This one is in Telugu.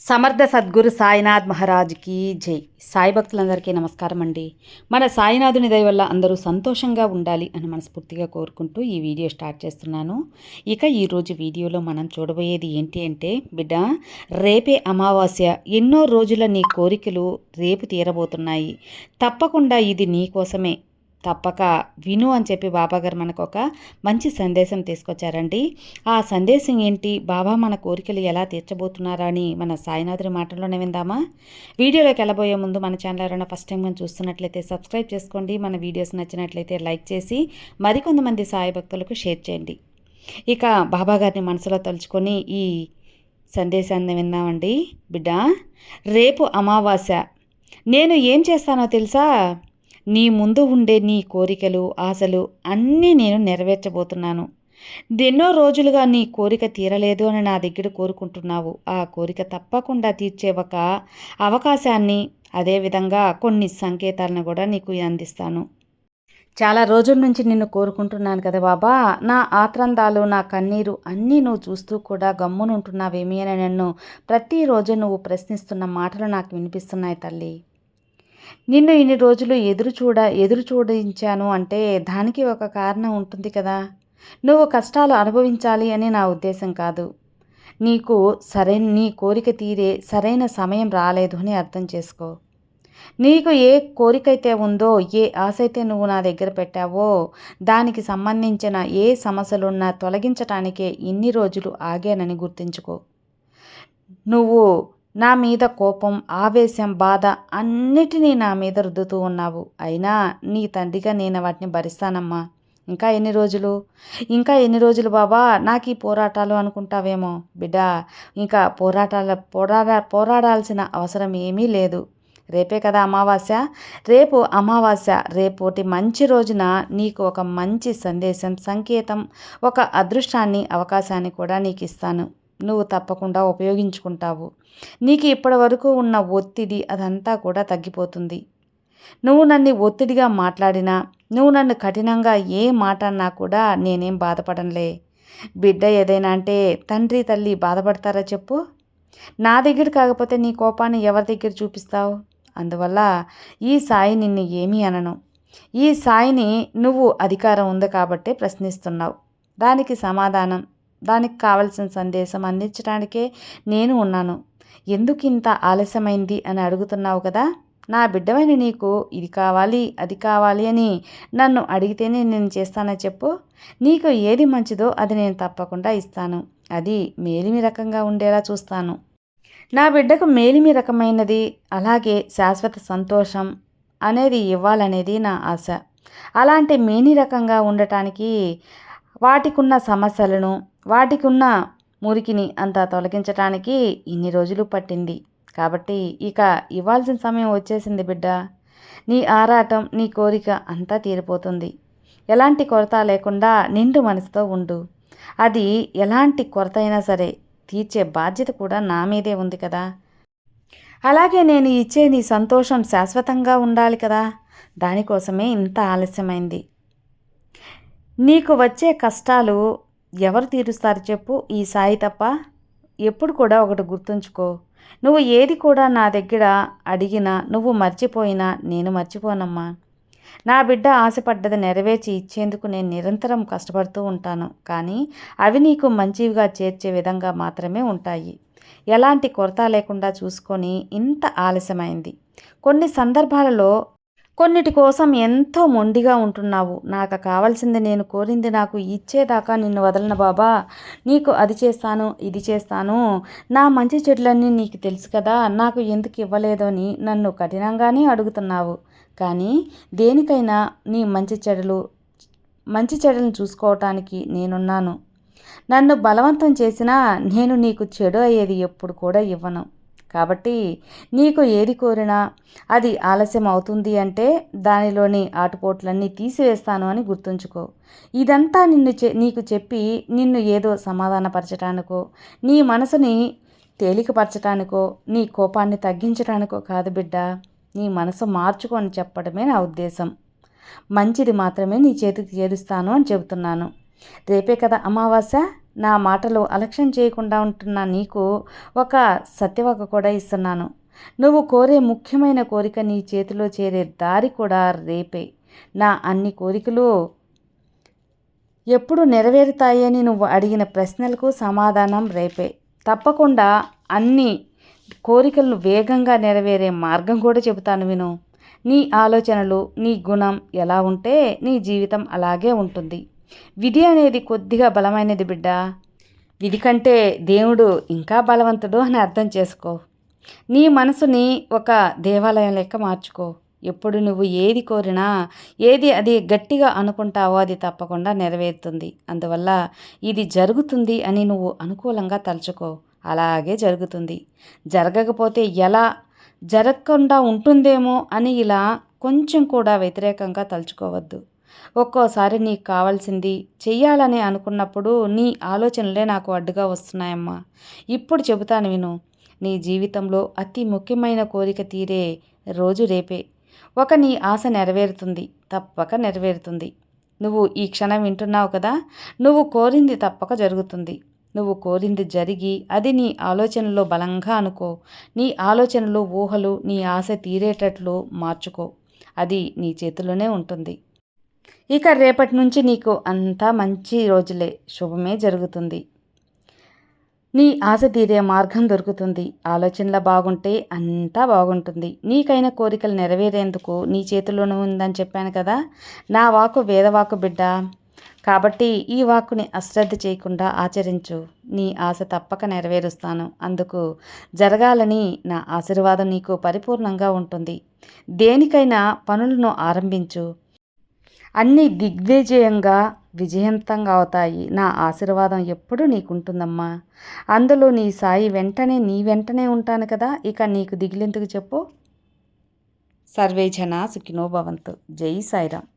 సమర్థ సద్గురు సాయినాథ్ మహారాజ్కి జై. సాయి భక్తులందరికీ నమస్కారం అండి. మన సాయినాథుని దయ వల్ల అందరూ సంతోషంగా ఉండాలి అని మనస్ఫూర్తిగా కోరుకుంటూ ఈ వీడియో స్టార్ట్ చేస్తున్నాను. ఇక ఈరోజు వీడియోలో మనం చూడబోయేది ఏంటి అంటే బిడ్డ రేపే అమావాస్య. ఎన్నో రోజుల నీ కోరికలు రేపు తీరబోతున్నాయి. తప్పకుండా ఇది నీ కోసమే. తప్పక విను అని చెప్పి బాబా గారు మనకు ఒక మంచి సందేశం తీసుకొచ్చారండి. ఆ సందేశం ఏంటి? బాబా మన కోరికలు ఎలా తీర్చబోతున్నారా అని మన సాయినాథుడి మాటల్లోనే విందామా? వీడియోలోకి వెళ్ళబోయే ముందు మన ఛానల్ ఎవరైనా ఫస్ట్ టైం మనం చూస్తున్నట్లయితే సబ్స్క్రైబ్ చేసుకోండి. మన వీడియోస్ నచ్చినట్లయితే లైక్ చేసి మరికొంతమంది సాయి భక్తులకు షేర్ చేయండి. ఇక బాబాగారిని మనసులో తలుచుకొని ఈ సందేశాన్ని విందామండి. బిడ్డ రేపు అమావాస్య. నేను ఏం చేస్తానో తెలుసా? నీ ముందు ఉండే నీ కోరికలు ఆశలు అన్నీ నేను నెరవేర్చబోతున్నాను. ఎన్నో రోజులుగా నీ కోరిక తీరలేదు అని నా దగ్గర కోరుకుంటున్నావు. ఆ కోరిక తప్పకుండా తీర్చే ఒక అవకాశాన్ని అదేవిధంగా కొన్ని సంకేతాలను కూడా నీకు అందిస్తాను. చాలా రోజుల నుంచి నిన్ను కోరుకుంటున్నాను కదా బాబా. నా ఆత్రందాలు నా కన్నీరు అన్నీ నువ్వు చూస్తూ కూడా గమ్మునుంటున్నావేమి అని నన్ను ప్రతిరోజు నువ్వు ప్రశ్నిస్తున్న మాటలు నాకు వినిపిస్తున్నాయి తల్లి. నిన్ను ఇన్ని రోజులు ఎదురు చూడ ఎదురు చూడించాను అంటే దానికి ఒక కారణం ఉంటుంది కదా. నువ్వు కష్టాలు అనుభవించాలి అని నా ఉద్దేశం కాదు. నీకు సరైన నీ కోరిక తీరే సరైన సమయం రాలేదు అని అర్థం చేసుకో. నీకు ఏ కోరికైతే ఉందో ఏ ఆశ అయితే నువ్వు నా దగ్గర పెట్టావో దానికి సంబంధించిన ఏ సమస్యలున్నా తొలగించటానికే ఇన్ని రోజులు ఆగానని గుర్తుంచుకో. నువ్వు నా మీద కోపం ఆవేశం బాధ అన్నిటినీ నా మీద రుద్దుతూ ఉన్నావు. అయినా నీ తండ్రిగా నేను వాటిని భరిస్తానమ్మా. ఇంకా ఎన్ని రోజులు? ఇంకా ఎన్ని రోజులు బాబా? నాకు ఈ పోరాటాలు అనుకుంటావేమో. బిడ్డ ఇంకా పోరాటాల పోరాడా పోరాడాల్సిన అవసరం ఏమీ లేదు. రేపే కదా అమావాస్య. రేపు అమావాస్య. రేపోటి మంచి రోజున నీకు ఒక మంచి సందేశం సంకేతం ఒక అదృష్టాన్ని అవకాశాన్ని కూడా నీకు ఇస్తాను నువ్వు తప్పకుండా ఉపయోగించుకుంటావు. నీకు ఇప్పటి వరకు ఉన్న ఒత్తిడి అదంతా కూడా తగ్గిపోతుంది. నువ్వు నన్ను ఒత్తిడిగా మాట్లాడినా నువ్వు నన్ను కఠినంగా ఏ మాట అన్నా కూడా నేనేం బాధపడంలే బిడ్డ ఏదైనా అంటే తండ్రి తల్లి బాధపడతారా చెప్పు? నా దగ్గర కాకపోతే నీ కోపాన్ని ఎవరి దగ్గర చూపిస్తావు? అందువల్ల ఈ సాయి నిన్ను ఏమీ అనను. ఈ సాయిని నువ్వు అధికారం ఉంది కాబట్టే ప్రశ్నిస్తున్నావు. దానికి సమాధానం దానికి కావలసిన సందేశం అందించడానికే నేను ఉన్నాను. ఎందుకు ఇంత ఆలస్యమైంది అని అడుగుతున్నావు కదా? నా బిడ్డవైన నీకు ఇది కావాలి అది కావాలి అని నన్ను అడిగితేనే నేను చేస్తానని చెప్పు? నీకు ఏది మంచిదో అది నేను తప్పకుండా ఇస్తాను. అది మేలిమి రకంగా ఉండేలా చూస్తాను. నా బిడ్డకు మేలిమి రకమైనది అలాగే శాశ్వత సంతోషం అనేది ఇవ్వాలనేది నా ఆశ. అలాంటి మేని రకంగా ఉండటానికి వాటికున్న సమస్యలను వాటికున్న మురికిని అంతా తొలగించటానికి ఇన్ని రోజులు పట్టింది. కాబట్టి ఇక ఇవ్వాల్సిన సమయం వచ్చేసింది బిడ్డ. నీ ఆరాటం నీ కోరిక అంతా తీరిపోతుంది. ఎలాంటి కొరత లేకుండా నిండు మనసుతో ఉండు. అది ఎలాంటి కొరత అయినా సరే తీర్చే బాధ్యత కూడా నా మీదే ఉంది కదా. అలాగే నేను ఇచ్చే నీ సంతోషం శాశ్వతంగా ఉండాలి కదా. దానికోసమే ఇంత ఆలస్యమైంది. నీకు వచ్చే కష్టాలు ఎవరు తీరుస్తారు చెప్పు? ఈ సాయి తప్ప ఎప్పుడు కూడా ఒకటి గుర్తుంచుకో. నువ్వు ఏది కూడా నా దగ్గర అడిగినా నువ్వు మర్చిపోయినా నేను మర్చిపోనమ్మా. నా బిడ్డ ఆశపడ్డది నెరవేర్చి ఇచ్చేందుకు నేను నిరంతరం కష్టపడుతూ ఉంటాను. కానీ అవి నీకు మంచివిగా చేర్చే విధంగా మాత్రమే ఉంటాయి. ఎలాంటి కొరత లేకుండా చూసుకొని ఇంత ఆలస్యమైంది. కొన్ని సందర్భాలలో కొన్నిటి కోసం ఎంతో మొండిగా ఉంటున్నావు. నాకు కావాల్సింది నేను కోరింది నాకు ఇచ్చేదాకా నిన్ను వదలన బాబా. నీకు అది చేస్తాను ఇది చేస్తాను. నా మంచి చెడులన్నీ నీకు తెలుసు కదా నాకు ఎందుకు ఇవ్వలేదు అని నన్ను కఠినంగానే అడుగుతున్నావు. కానీ దేనికైనా నీ మంచి చెడులు మంచి చెడులను చూసుకోవటానికి నేనున్నాను. నన్ను బలవంతం చేసినా నేను నీకు చెడు అయ్యేది ఎప్పుడు కూడా ఇవ్వను. కాబట్టి నీకు ఏది కోరినా అది ఆలస్యం అవుతుంది అంటే దానిలోని ఆటుపోట్లన్నీ తీసివేస్తాను అని గుర్తుంచుకో. ఇదంతా నిన్ను చె నీకు చెప్పి నిన్ను ఏదో సమాధానపరచటానికో నీ మనసుని తేలికపరచటానికో నీ కోపాన్ని తగ్గించడానికో కాదు బిడ్డ. నీ మనసు మార్చుకొని చెప్పడమే నా ఉద్దేశం. మంచిది మాత్రమే నీ చేతికి చేరుస్తాను అని చెబుతున్నాను. రేపే కదా అమావాస్య. నా మాటలు అలక్ష్యం చేయకుండా ఉంటున్న నీకు ఒక సత్యవక కూడా ఇస్తున్నాను. నువ్వు కోరే ముఖ్యమైన కోరిక నీ చేతిలో చేరే దారి కూడా రేపే. నా అన్ని కోరికలు ఎప్పుడు నెరవేరుతాయని నువ్వు అడిగిన ప్రశ్నలకు సమాధానం రేపే. తప్పకుండా అన్ని కోరికలను వేగంగా నెరవేరే మార్గం కూడా చెబుతాను విను. నీ ఆలోచనలు నీ గుణం ఎలా ఉంటే నీ జీవితం అలాగే ఉంటుంది. విధి అనేది కొద్దిగా బలమైనది బిడ్డ. విధి కంటే దేవుడు ఇంకా బలవంతుడు అని అర్థం చేసుకో. నీ మనసుని ఒక దేవాలయం లెక్క మార్చుకో. ఎప్పుడు నువ్వు ఏది కోరినా ఏది అది గట్టిగా అనుకుంటావో అది తప్పకుండా నెరవేరుతుంది. అందువల్ల ఇది జరుగుతుంది అని నువ్వు అనుకూలంగా తలుచుకో. అలాగే జరుగుతుంది. జరగకపోతే ఎలా జరగకుండా ఉంటుందేమో అని ఇలా కొంచెం కూడా వ్యతిరేకంగా తలుచుకోవద్దు. ఒక్కోసారి నీకు కావాల్సింది చెయ్యాలని అనుకున్నప్పుడు నీ ఆలోచనలే నాకు అడ్డుగా వస్తున్నాయమ్మా. ఇప్పుడు చెబుతాను విను నీ జీవితంలో అతి ముఖ్యమైన కోరిక తీరే రోజు రేపే. ఒక నీ ఆశ నెరవేరుతుంది తప్పక నెరవేరుతుంది. నువ్వు ఈ క్షణం వింటున్నావు కదా నువ్వు కోరింది తప్పక జరుగుతుంది. నువ్వు కోరింది జరిగి అది నీ ఆలోచనలో బలంగా అనుకో. నీ ఆలోచనలు ఊహలు నీ ఆశ తీరేటట్లు మార్చుకో. అది నీ చేతిలోనే ఉంటుంది. ఇక రేపటి నుంచి నీకు అంతా మంచి రోజులే. శుభమే జరుగుతుంది. నీ ఆశ తీరే మార్గం దొరుకుతుంది. ఆలోచనలు బాగుంటే అంతా బాగుంటుంది. నీకైన కోరికలు నెరవేరేందుకు నీ చేతిలోనే ఉందని చెప్పాను కదా. నా వాకు వేదవాకు బిడ్డ. కాబట్టి ఈ వాక్కుని అశ్రద్ధ చేయకుండా ఆచరించు. నీ ఆశ తప్పక నెరవేరుస్తాను. అందుకు జరగాలని నా ఆశీర్వాదం నీకు పరిపూర్ణంగా ఉంటుంది. దేనికైనా పనులను ఆరంభించు. అన్నీ దిగ్విజయంగా విజయంతంగా అవుతాయి. నా ఆశీర్వాదం ఎప్పుడూ నీకుంటుందమ్మా. అందులో నీ సాయి వెంటనే నీ వెంటనే ఉంటాను కదా. ఇక నీకు దిగులెందుకు చెప్పు? సర్వే సుఖినోభవంతు జై సాయిరామ్.